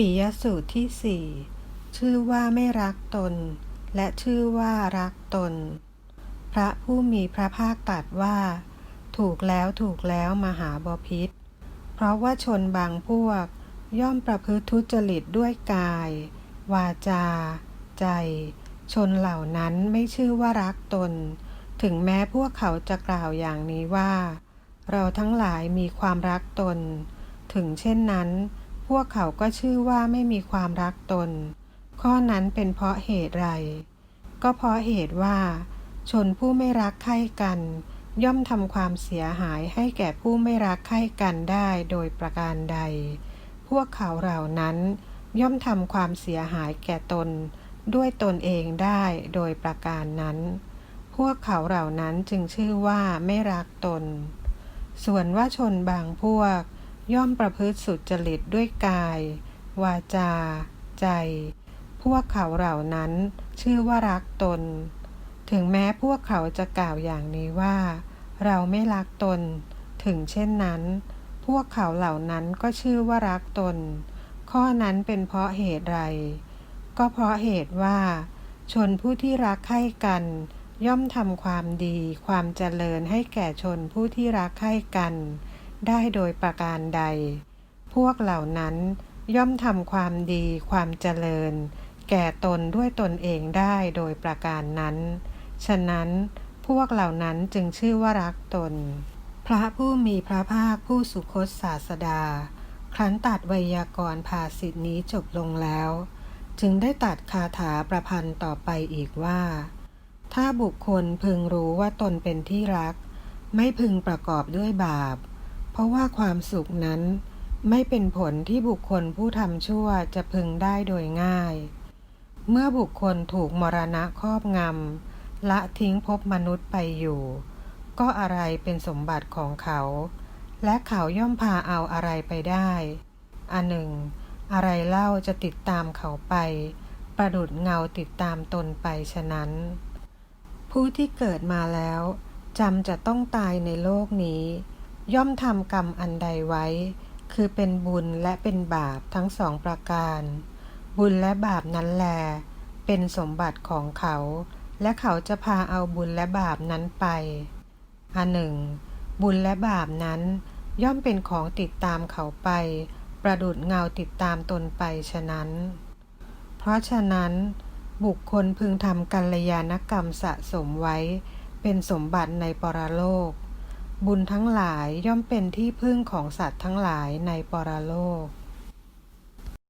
ปิยสูตรที่สี่ชื่อว่าไม่รักตน และชื่อว่ารักตน พระผู้มีพระภาคตรัสว่า ถูกแล้วถูกแล้วมหาบพิษ เพราะว่าชนบางพวก ย่อมประพฤติทุจริตด้วยกาย วาจา ใจ ชนเหล่านั้นไม่ชื่อว่ารักตน ถึงแม้พวกเขาจะกล่าวอย่างนี้ว่า เราทั้งหลายมีความรักตน ถึงเช่นนั้น พวกเขาก็ชื่อว่าไม่มีความรักตน ข้อนั้นเป็นเพราะเหตุไร ก็เพราะเหตุว่า ชนผู้ไม่รักใคร่กัน ย่อมทำความเสียหายให้แก่ผู้ไม่รักใคร่กันได้โดยประการใด พวกเขาเหล่านั้นย่อมทำความเสียหายแก่ตน ด้วยตนเองได้โดยประการนั้น พวกเขาเหล่านั้นจึงชื่อว่าไม่รักตน ส่วนว่าชนบางพวก ย่อมประพฤติสุจริตด้วยกาย วาจา ใจ พวกเขาเหล่านั้นชื่อว่ารักตน ถึงแม้พวกเขาจะกล่าวอย่างนี้ว่า เราไม่รักตน ถึงเช่นนั้น พวกเขาเหล่านั้นก็ชื่อว่ารักตน ข้อนั้นเป็นเพราะเหตุไร ก็เพราะเหตุว่า ชนผู้ที่รักใคร่กัน ย่อมทำความดี ความเจริญให้แก่ชนผู้ที่รักใคร่กัน ได้โดยประการใด พวกเหล่านั้นย่อมทำความดีความเจริญ แก่ตนด้วยตนเองได้โดยประการนั้น ฉะนั้นพวกเหล่านั้นจึงชื่อว่ารักตน พระผู้มีพระภาคผู้สุคตศาสดา ครั้นตัดไวยากรณ์ภาสิทธินี้จบลงแล้ว จึงได้ตัดคาถาประพันธ์ต่อไปอีกว่า ถ้าบุคคลพึงรู้ว่าตนเป็นที่รัก ไม่พึงประกอบด้วยบาป เพราะว่าความสุขนั้นไม่เป็นผลที่บุคคลผู้ทำชั่วจะพึงได้โดยง่าย เมื่อบุคคลถูกมรณะครอบงำละทิ้งภพมนุษย์ไปอยู่ ก็อะไรเป็นสมบัติของเขา และเขาย่อมพาเอาอะไรไปได้ อันหนึ่ง อะไรเล่าจะติดตามเขาไป ประดุดเงาติดตามตนไปฉะนั้น ผู้ที่เกิดมาแล้วจำจะต้องตายในโลกนี้ ย่อมทำกรรมอันใดไว้ คือเป็นบุญและเป็นบาปทั้งสองประการ บุญและบาปนั้นแล เป็นสมบัติของเขา และเขาจะพาเอาบุญและบาปนั้นไป อันหนึ่ง บุญและบาปนั้น ย่อมเป็นของติดตามเขาไป ประดุดเงาติดตามตนไปฉะนั้น เพราะฉะนั้น บุคคลพึงทำกัลยาณกรรมสะสมไว้ เป็นสมบัติในปรโลก บุญทั้งหลายย่อมเป็นที่พึ่งของสัตว์ทั้งหลายในปรโลก